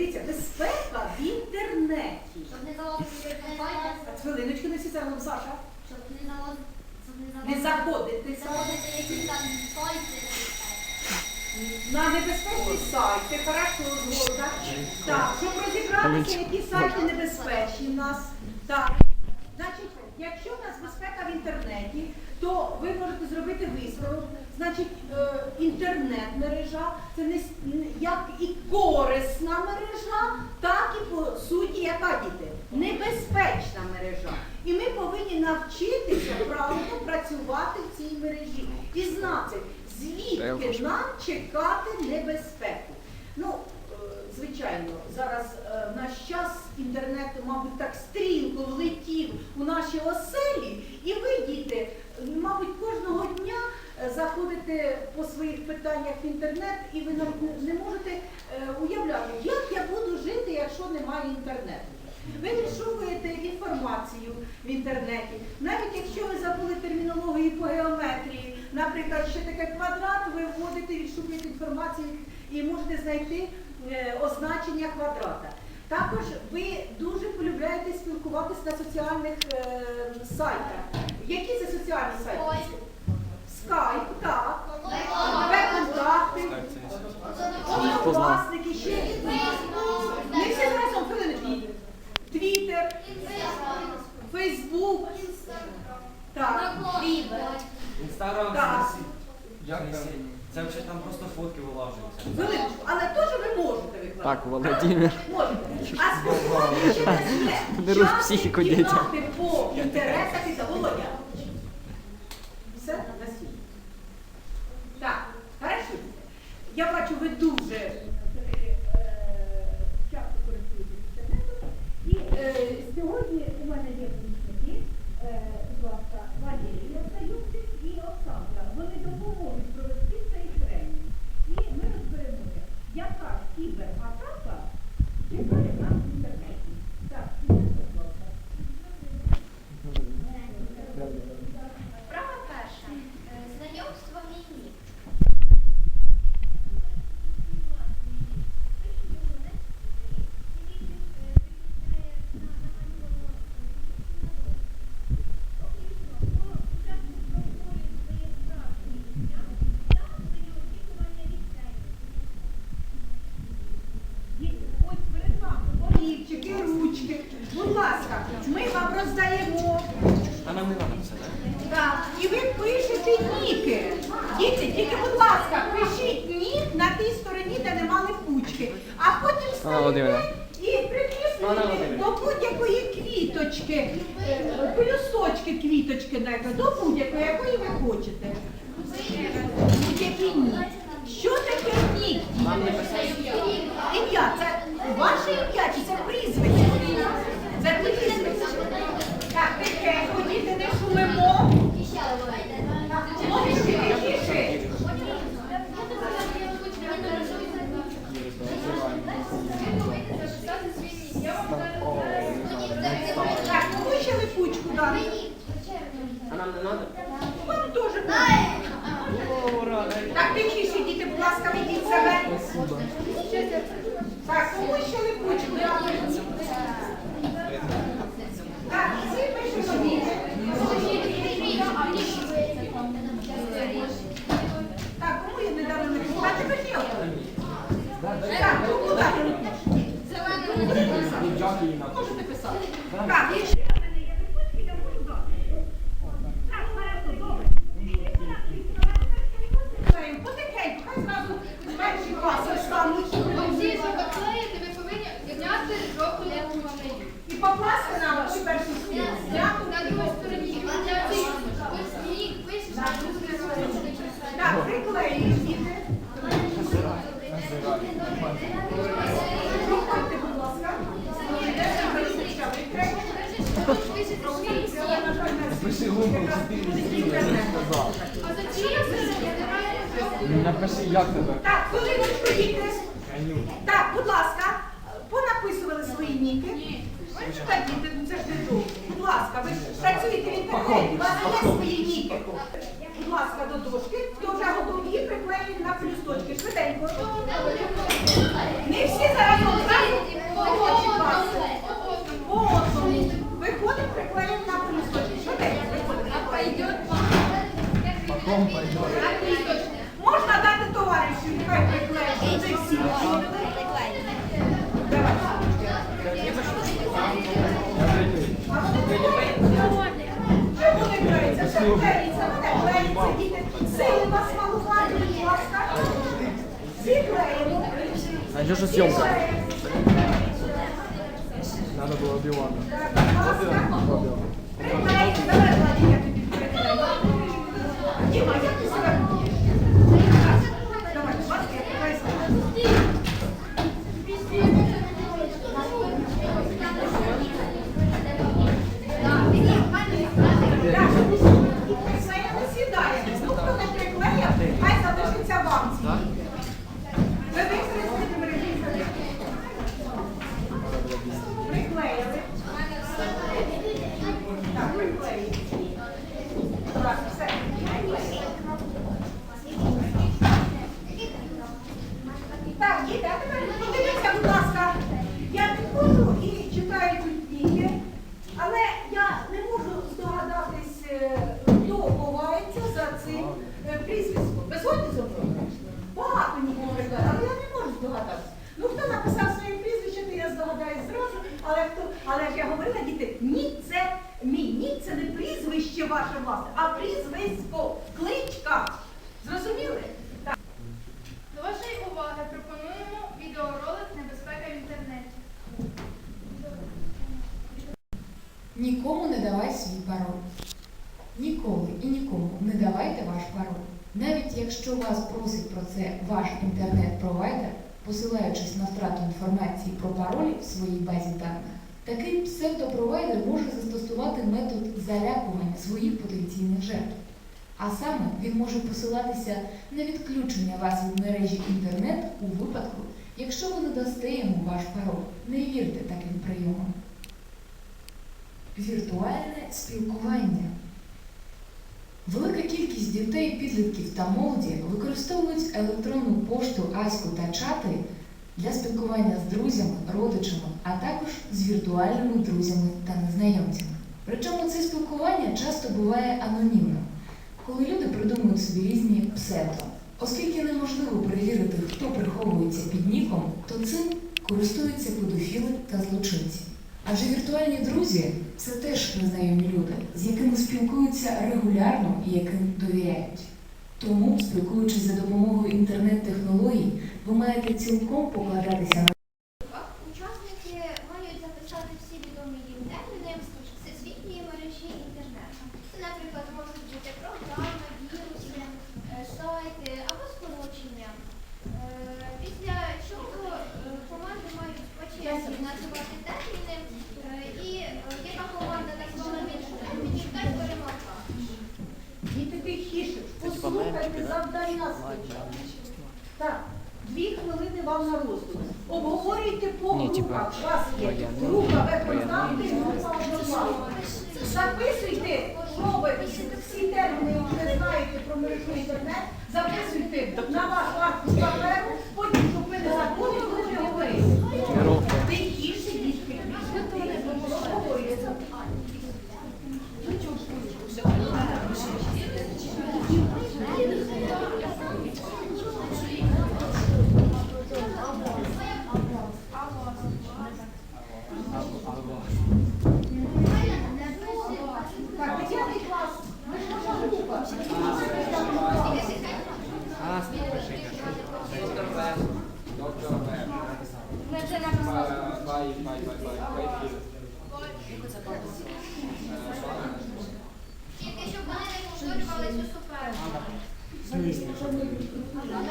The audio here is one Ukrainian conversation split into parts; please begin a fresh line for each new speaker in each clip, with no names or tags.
Дивіться, безпека в інтернеті.
Щоб не залазити в
хвилиночку не всі зараз, Саша.
щоб не залазити,
Не заходити
не заходити якісь там сайти.
на небезпечні сайти, хорошо, згода. Так, щоб розібратися, які сайти небезпечні в нас. Так. Значить, якщо в нас безпека в інтернеті, то ви можете зробити висновок. Значить, е, інтернет-мережа це не як і корисна мережа, так і по суті, яка діти? Небезпечна мережа. І ми повинні навчитися правильно працювати в цій мережі і знати, звідки нам чекати небезпеку. Ну, е, звичайно, зараз е, в наш час інтернет, мабуть, так стрімко влетів у наші оселі, і ви, діти, мабуть, кожного дня заходите по своїх питаннях в інтернет, і ви не- можете е, уявляти, як я буду жити, якщо немає інтернету. Ви відшукуєте інформацію в інтернеті. Навіть якщо ви забули термінологію по геометрії, наприклад, що таке квадрат, ви вводите, відшукуєте інформацію і можете знайти е, означення квадрата. Також ви дуже полюбляєте спілкуватися на соціальних е, сайтах. Які це соціальні сайти? Скайп, так. Веб-контакти, однокласники, ще. Не всі разом хвилиночку. Твіттер, Фейсбук. Так.
Інстаграм
Так.
Це взагалі там просто фотки вилажуються.
Хвилиночку. Але теж ви можете викладати.
Так, Володимир.
Можете. А спілкуватися через
Не руш психіку дітям.
по інтересах і та Володя. Все на світ. Так, хорошо. Я бачу, ви дуже
писати.
Так, Мерсі, як тебе? Так,
коли ви приїдете?
Так, будь ласка, понаписували свої ніки. Ви ж діти, ну це ж не друг. Будь ласка, ви ж працюєте в інтернеті, у вас є свої ніки. Будь ласка, до дошки, хто вже готові приклеїть на плюсочки. Швиденько. Не всі зараз одразу. По одному. Виходимо, приклеїмо. А
где же съемка? Надо было Билана. Інформації про паролі в своїй базі даних, такий псевдопровайдер може застосувати метод залякування своїх потенційних жертв. А саме він може посилатися на відключення вас від мережі інтернет у випадку, якщо ви не дасте йому ваш пароль. Не вірте таким прийомам. Віртуальне спілкування. Велика кількість дітей, підлітків та молоді використовують електронну пошту, аську та чати для спілкування з друзями, родичами, а також з віртуальними друзями та незнайомцями. Причому це спілкування часто буває анонімним, коли люди придумують собі різні псевдо. Оскільки неможливо перевірити, хто приховується під ніком, то цим користуються педофіли та злочинці. Адже віртуальні друзі це теж незнайомі люди, з якими спілкуються регулярно і яким довіряють. Тому, спілкуючись за допомогою інтернет-технологій, ви маєте цілком покладатися на
Учасники мають записати всі відомі їм терміни всесвітньої мережі інтернету. Це, наприклад, можуть бути програми, віруси, е, сайти або скорочення. Е, Після чого е, команди мають по черзі називати терміни, е, і е, яка команда назвала більше термінів, та й перемогла.
Діти тихіше, послухайте завдання своє. Так, дві хвилини вам на роздум. Обговорюйте по
Ні, типа,
групах. У вас є
воєнний,
група виконавти, група однокласників. Записуйте, що всі терміни, які знаєте про мережу інтернет, записуйте на ваш аркуш паперу, потім, щоб ви не забули, коли не говорили. Тихіше, дітки. Обговорюйте. Так, дев'ятий клас. Ми ж наша група.
Ми вже написали. Тільки щоб вони не повторювалися у суперечку.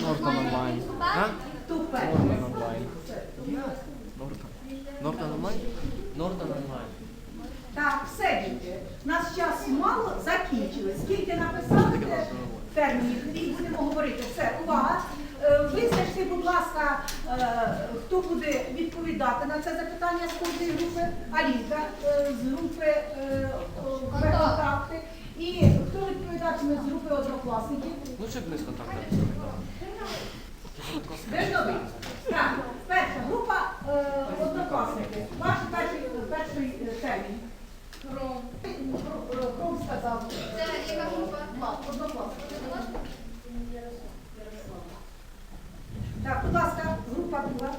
Нортон онлайн. А? Нортон онлайн. Нортон.
Нортон онлайн? Нортон онлайн.
Так, все діти. Нас час мало закінчили. Скільки написали те- термінів, і будемо говорити. Все, увага. Е, Визначте, будь ласка, е, хто буде відповідати на це запитання з кожної групи. Алінка е, з групи е, о, «Контакти». І хто відповідатиме з групи однокласників?
Лучше б не з контактами.
Дежновий. Так, перша група е, однокласники. Ваш перший, е, термін. Кром сказав.
Це яка група?
Влад, однокласник. Так, будь ласка, група друга.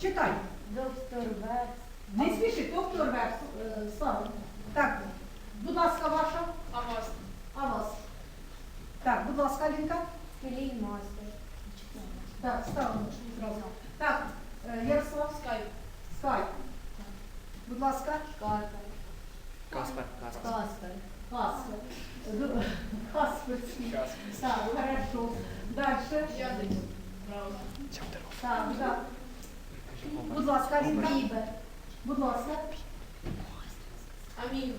Читай.
Доктор Векс.
Не спіши, доктор Верс. е, Слава. Так, будь ласка, ваша.
А вас?
А вас? Так, будь ласка, Алінка.
Мастер.
Так, ставимо зразу. Так, е, Ярослав.
Скайп.
Скай. Будь ласка.
Каспер, Каспер.
Каспер.
Каспер. Д- Касперський. Так, хорошо. Дальше.
Ядик.
Так, так. Будь ласка, Алінка. Будь ласка.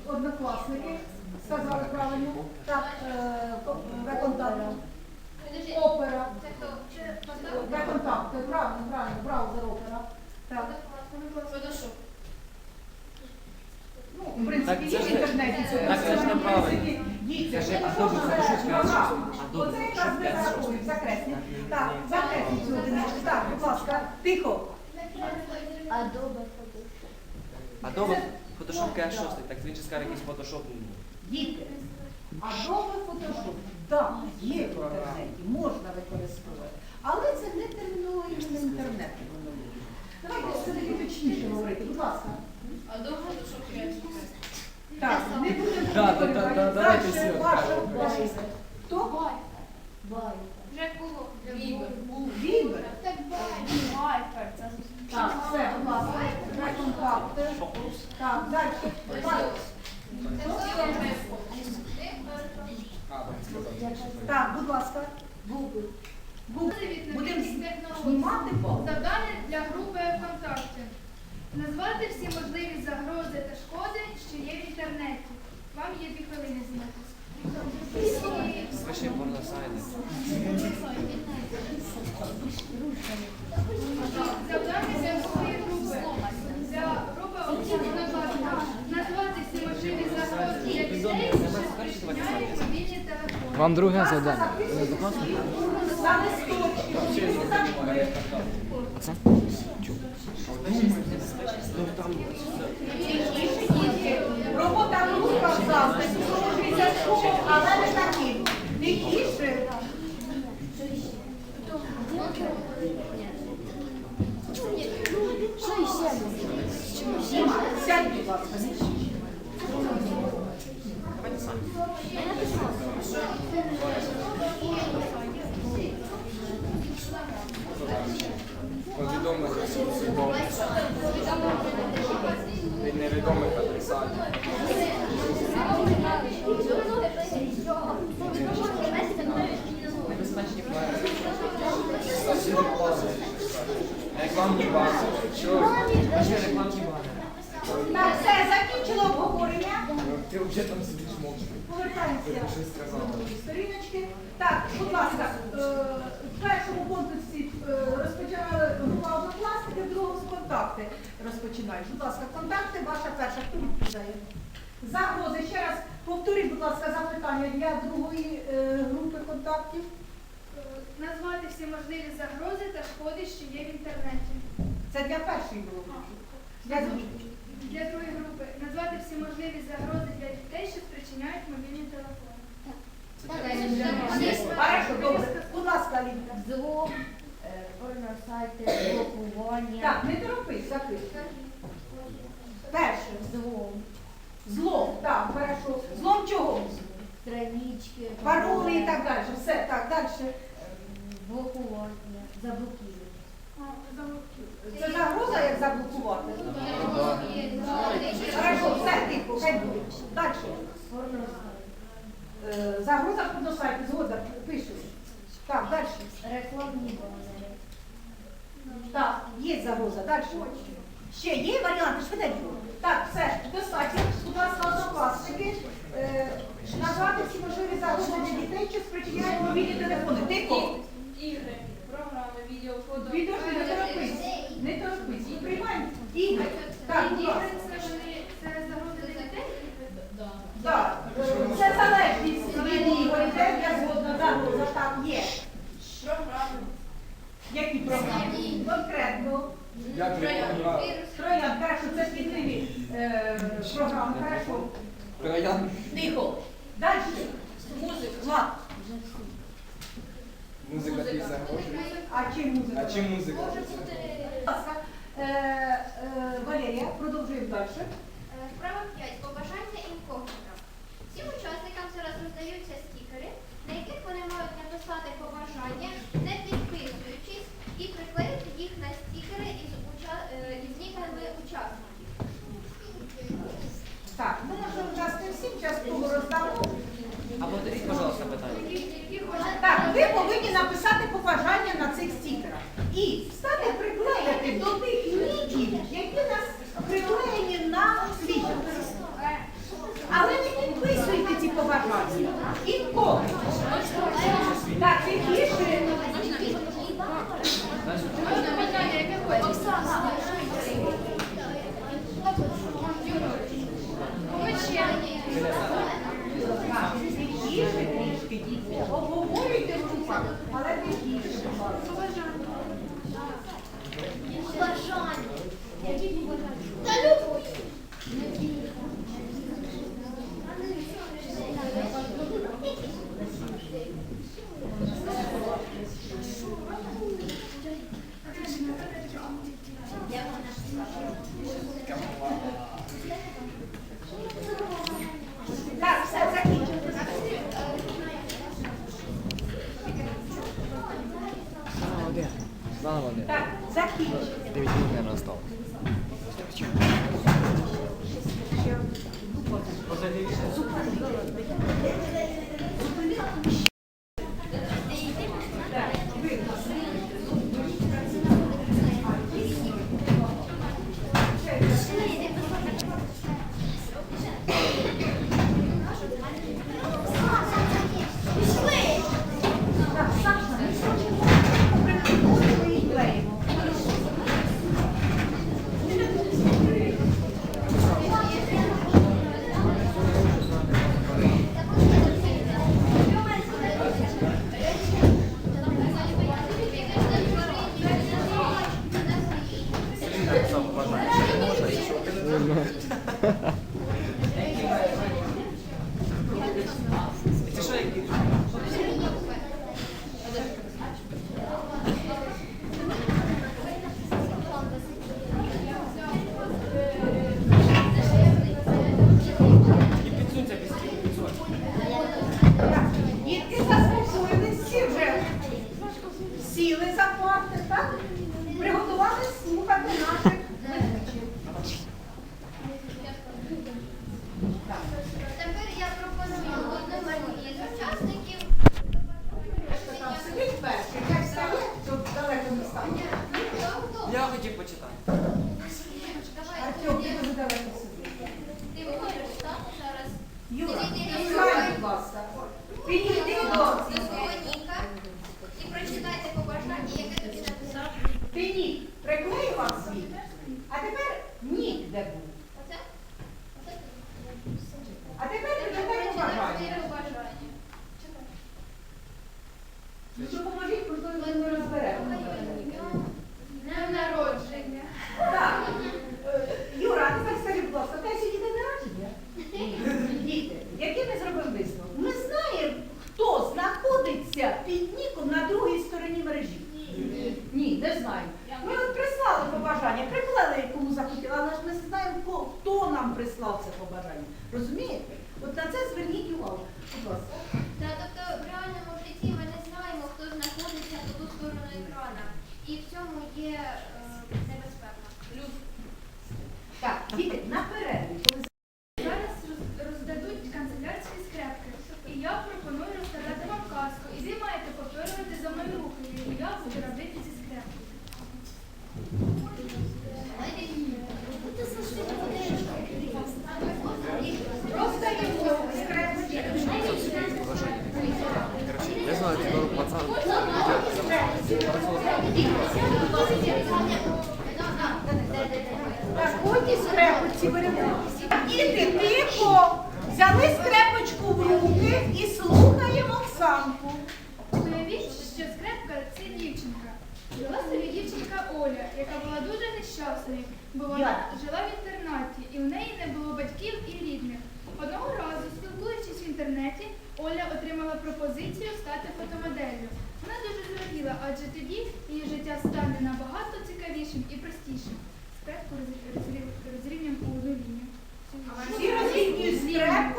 Однокласники. Сказали правильно. Так, е, ко- виконтакт.
Подожди,
Опера. Виконтакт. Правильно, правильно. Браузер опера. Так. Ну, в принципі, є в інтернеті. це
так, це ж
все, в
неправильно.
принципі, Діти, це
Photoshop
Оце якраз не зарахують, закреслі. Так, закресліть цю одиничку. Так, будь ласка, тихо.
Adobe Photoshop.
Adobe Photoshop K6, так він чи скаже якийсь Photoshop.
Діти. Adobe Photoshop, так, є в інтернеті, можна використовувати. Але це не термінологія, не інтернету. Давайте все-таки точніше говорити, будь ласка.
Adobe Photoshop 5.
Так, не будемо
Да, да, да, да, давайте всі.
ваша. Хто?
Байпер.
Вже було. Вібер. Так Вайпер. Це
Так, все, будь ласка, на контакти. Так, далі. Так, будь ласка. Google. Google. Будемо знімати.
Завдання для групи ВКонтакті. Назвати всі можливі загрози та шкоди, що є в інтернеті. Вам є дві хвилини.
Скажи порносайди.
Завдання для групи. Групи однокласника. Назвати всі можливі загрози для дітей, що спричиняють мобільні телефони.
Вам друге завдання.
За листочки.
Оце?
Робота група в завтра, але не таким. Не тіше. Сядь, будь ласка, не кричи.
Від невідомих адресатів.
Небезпечні файл.
Рекламні бази. Що?
Скажи рекламні банери.
Так, все, закінчило обговорення.
Ти вже там сидиш мовчки.
Повертаємося.
Щось сказала.
Сторіночки. Так, будь ласка, е, в першому конкурсі е, розпочинали група однокласники, в другому з контакти розпочинають. Будь ласка, контакти, ваша перша, хто відповідає? Загрози. Ще раз повторіть, будь ласка, запитання для другої е, групи контактів.
Назвати всі можливі загрози та шкоди, що є в інтернеті.
Це для першої групи. Для другої.
Для другої групи назвати всі можливі загрози для дітей, що спричиняють мобільні телефони.
Хорошо, добре. Будь ласка, Алінка.
Зло, порносайти, блокування,
Так, не торопись, записуй. Перше.
зло,
Злом, так, хорошо. Злом чого?
странички,
Пароли і так далі. Все, так, далі.
блокування, заблокувати.
Це загроза, як заблокувати? Хорошо, все, тихо, хай буде. Далі. Е, Загроза на сайті, згода, пишу. Так, далі.
Рекламні банери.
Так, є загроза, далі. Ще є варіанти, швиденько. Так, все, достатньо. Будь ласка, однокласники. Е, Назвати всі можливі загрози для дітей, що спричиняють мобільні телефони. Тихо.
Ігри, програми, відео, фото.
Які проблеми? Конкретно. Троян, хорошо, це світливі е, програми, хорошо.
Троян.
Тихо. Далі. Музика. Лад.
Музика пісня.
А чим музика?
А чим музика?
Е, е, Валерія, продовжуємо далі.
Вправа 5. Побажання інкогніто. Всім
учасникам
зараз роздаються скільки. підійдіть, обговорюйте в групах, але не
більше. Бажання. цьому є е, небезпека.
Так, діти,
на була Оля, яка була дуже нещасною, бо вона жила в інтернаті, і в неї не було батьків і рідних. Одного разу, спілкуючись в інтернеті, Оля отримала пропозицію стати фотомоделлю. Вона дуже зраділа, адже тоді її життя стане набагато цікавішим і простішим. Скрепку розрівнюємо по одну лінію.
Всі розрівнюють скрепку?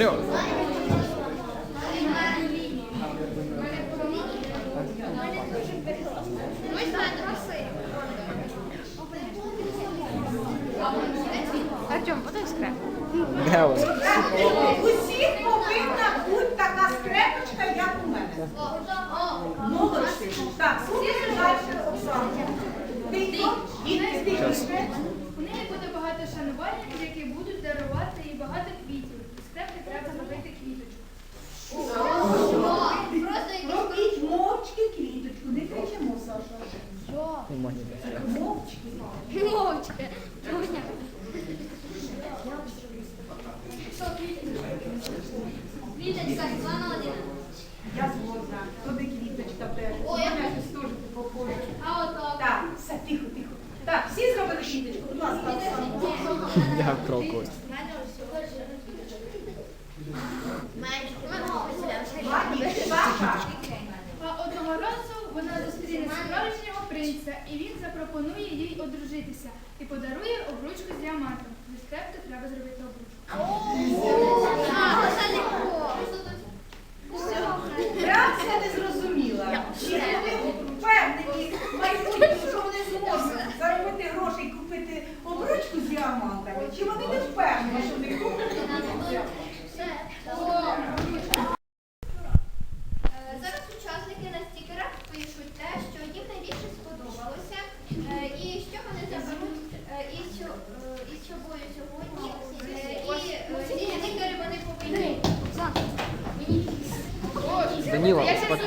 Алло. Артем, подай скраб. Да,
вот. Квіточка, два на.
Я згодна. Туди квіточка теж.
О, я
щось теж похоже.
А отак.
Так, все, тихо, тихо. Так, всі зробили квіточку, будь ласка.
Я крокус.
А одного разу вона зустріне справжнього принца, і він запропонує їй одружитися і подарує обручку з діамантом. Скрепки треба зробити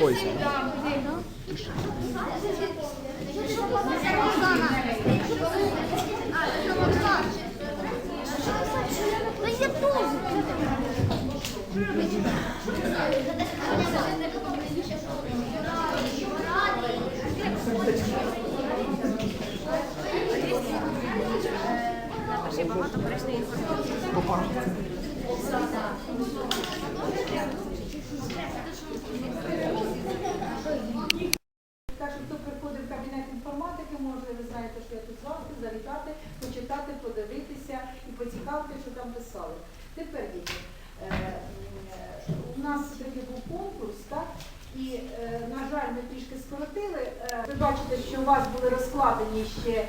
পয়সা завжди завітати, почитати, подивитися і поцікавити, що там писали. Тепер діти. е, У нас таки був конкурс, так? І, е, на жаль, ми трішки скоротили. Е, Ви бачите, що у вас були розкладені ще